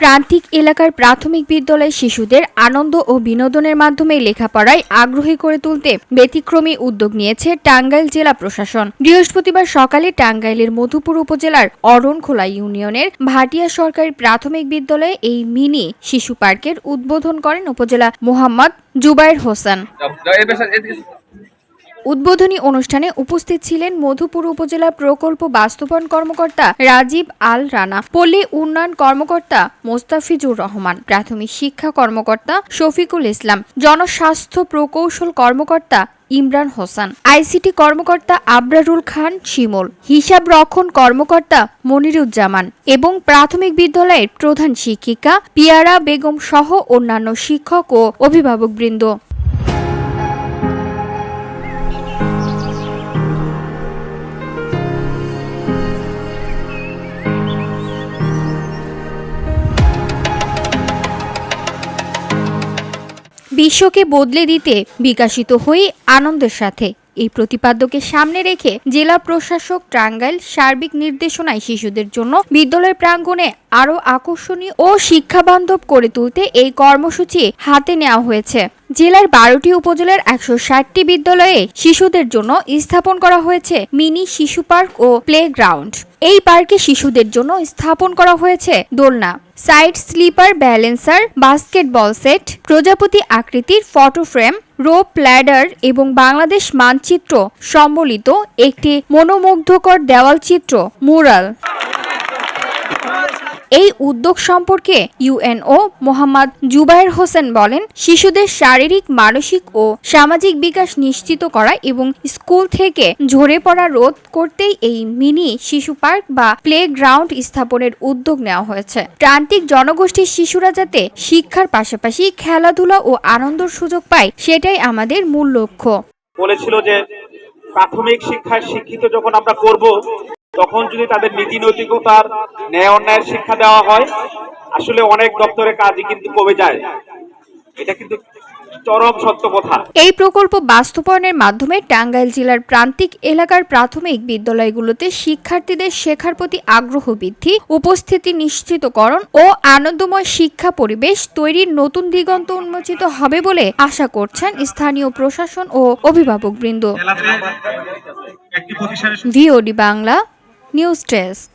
প্রান্তিক এলাকার প্রাথমিক বিদ্যালয়ের শিশুদের আনন্দ ও বিনোদনের মাধ্যমে লেখাপড়ায় আগ্রহী করে তুলতে ব্যতিক্রমী উদ্যোগ নিয়েছে টাঙ্গাইল জেলা প্রশাসন। বৃহস্পতিবার সকালে টাঙ্গাইলের মধুপুর উপজেলার অরণখোলা ইউনিয়নের ভাটিয়া সরকারি প্রাথমিক বিদ্যালয়ে এই মিনি শিশু পার্কের উদ্বোধন করেন উপজেলা মোহাম্মদ জুবায়ের হোসেন। উদ্বোধনী অনুষ্ঠানে উপস্থিত ছিলেন মধুপুর উপজেলা প্রকল্প বাস্তবায়ন কর্মকর্তা রাজীব আল রানা, পল্লী উন্নয়ন কর্মকর্তা মোস্তাফিজুর রহমান, প্রাথমিক শিক্ষা কর্মকর্তা শফিকুল ইসলাম, জনস্বাস্থ্য প্রকৌশল কর্মকর্তা ইমরান হোসেন, আইসিটি কর্মকর্তা আবরারুল খান শিমল, হিসাব রক্ষণ কর্মকর্তা মনিরুজ্জামান এবং প্রাথমিক বিদ্যালয়ের প্রধান শিক্ষিকা পিয়ারা বেগম সহ অন্যান্য শিক্ষক ও অভিভাবকবৃন্দ। বিশ্বকে বদলে দিতে বিকাশিত হয়ে আনন্দের সাথে। এই প্রতিপাদ্যকে সামনে রেখে জেলা প্রশাসক টাঙ্গাইল সার্বিক নির্দেশনায় শিশুদের জন্য বিদ্যালয় প্রাঙ্গণে আরও আকর্ষণীয় ও শিক্ষাবান্ধব করে তুলতে এই কর্মসূচি হাতে নেওয়া হয়েছে। জেলার বারোটি উপজেলার একশো ষাটটি বিদ্যালয়ে শিশুদের জন্য স্থাপন করা হয়েছে মিনি শিশু পার্ক ও প্লে গ্রাউন্ড এই পার্কে শিশুদের জন্য স্থাপন করা হয়েছে দোলনা, side slipper balancer, basketball set, প্রজাপতি আকৃতির ফটো ফ্রেম, রোপ ল্যাডার এবং বাংলাদেশ মানচিত্র সম্বলিত একটি মনোমুগ্ধকর দেওয়াল চিত্র মুরাল। এই উদ্যোগ সম্পর্কে ইউএনও মোহাম্মদ জুবায়ের হোসেন বলেন, শিশুদের শারীরিক, মানসিক ও সামাজিক বিকাশ নিশ্চিত করা এবং স্কুল থেকে ঝরে পড়া রোধ করতেই এই মিনি শিশু পার্ক বা প্লে গ্রাউন্ড স্থাপনের উদ্যোগ নেওয়া হয়েছে। প্রান্তিক জনগোষ্ঠীর শিশুরা যাতে শিক্ষার পাশাপাশি খেলাধুলা ও আনন্দের সুযোগ পায়, সেটাই আমাদের মূল লক্ষ্য। বলেছিল যে প্রাথমিক শিক্ষায় শিক্ষিত যখন আমরা করব তখন যদি তাদের নীতি নৈতিকতার ন্যায় অন্যায়ের শিক্ষা দেওয়া হয় আসলে অনেক দপ্তরের কাজই কিন্তু কমে যায়। এটা কিন্তু চরম সত্য কথা। এই প্রকল্প বাস্তবায়নের মাধ্যমে টাঙ্গাইল জেলার প্রান্তিক এলাকার প্রাথমিক বিদ্যালয়গুলোতে শিক্ষার্থীদের শেখার প্রতি আগ্রহ বৃদ্ধি উপস্থিতি নিশ্চিতকরণ ও আনন্দময় শিক্ষা পরিবেশ তৈরির নতুন দিগন্ত উন্মোচিত হবে বলে আশা করছেন স্থানীয় প্রশাসন ও অভিভাবকবৃন্দ। ভিওডি বাংলা। News desk.